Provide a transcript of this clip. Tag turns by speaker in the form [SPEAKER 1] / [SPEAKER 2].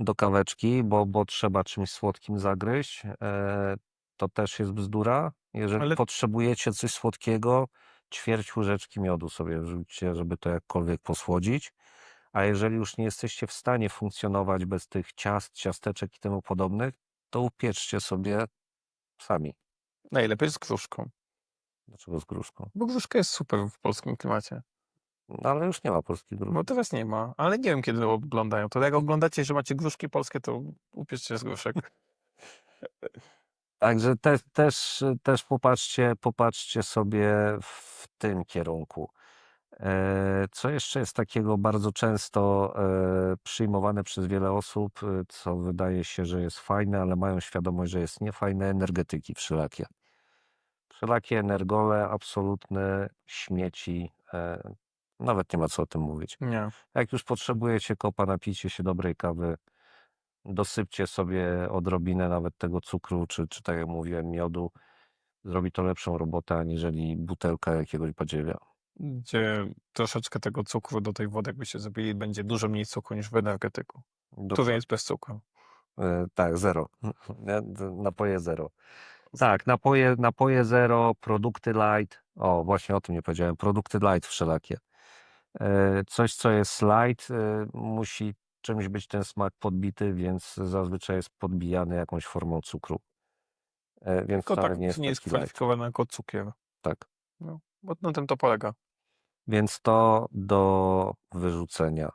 [SPEAKER 1] do kaweczki, bo, bo trzeba czymś słodkim zagryźć. E, to też jest bzdura. Jeżeli
[SPEAKER 2] Ale-
[SPEAKER 1] potrzebujecie coś słodkiego, ćwierć łyżeczki miodu sobie wrzućcie, żeby to jakkolwiek posłodzić. A jeżeli już nie jesteście w stanie funkcjonować bez tych ciast, ciasteczek i temu podobnych, to upieczcie sobie sami.
[SPEAKER 2] Najlepiej z gruszką.
[SPEAKER 1] Dlaczego z gruszką?
[SPEAKER 2] Bo gruszka jest super w polskim klimacie.
[SPEAKER 1] No, ale już nie ma polskiej gruszki.
[SPEAKER 2] Bo teraz nie ma, ale nie wiem kiedy oglądają. To jak oglądacie, że macie gruszki polskie, to upieczcie z gruszek.
[SPEAKER 1] Także te, też, też popatrzcie, popatrzcie sobie w tym kierunku. E, Co jeszcze jest takiego bardzo często e, przyjmowane przez wiele osób, e, co wydaje się, że jest fajne, ale mają świadomość, że jest niefajne, energetyki wszelakie. Wszelakie energole, absolutne śmieci, e, nawet nie ma co o tym mówić.
[SPEAKER 2] Nie.
[SPEAKER 1] Jak już potrzebujecie kopa, napijcie się dobrej kawy, dosypcie sobie odrobinę nawet tego cukru, czy, czy tak jak mówiłem, miodu. Zrobi to lepszą robotę, aniżeli butelka jakiegoś badziewia.
[SPEAKER 2] Gdzie troszeczkę tego cukru do tej wody, jakbyście zrobili, będzie dużo mniej cukru niż w energetyku.
[SPEAKER 1] Do,
[SPEAKER 2] Który jest bez cukru.
[SPEAKER 1] e, tak, zero. Nie? D- Napoje zero. Tak, napoje, napoje zero, produkty light. O, właśnie o tym nie powiedziałem. Produkty light wszelakie. E, Coś, co jest light, e, musi czymś być ten smak podbity, więc zazwyczaj jest podbijany jakąś formą cukru. E, Więc
[SPEAKER 2] Tylko
[SPEAKER 1] wcale
[SPEAKER 2] tak
[SPEAKER 1] nie jest,
[SPEAKER 2] nie jest
[SPEAKER 1] taki light.
[SPEAKER 2] kwalifikowane jako cukier.
[SPEAKER 1] Tak.
[SPEAKER 2] No, bo na tym to polega.
[SPEAKER 1] Więc to do wyrzucenia.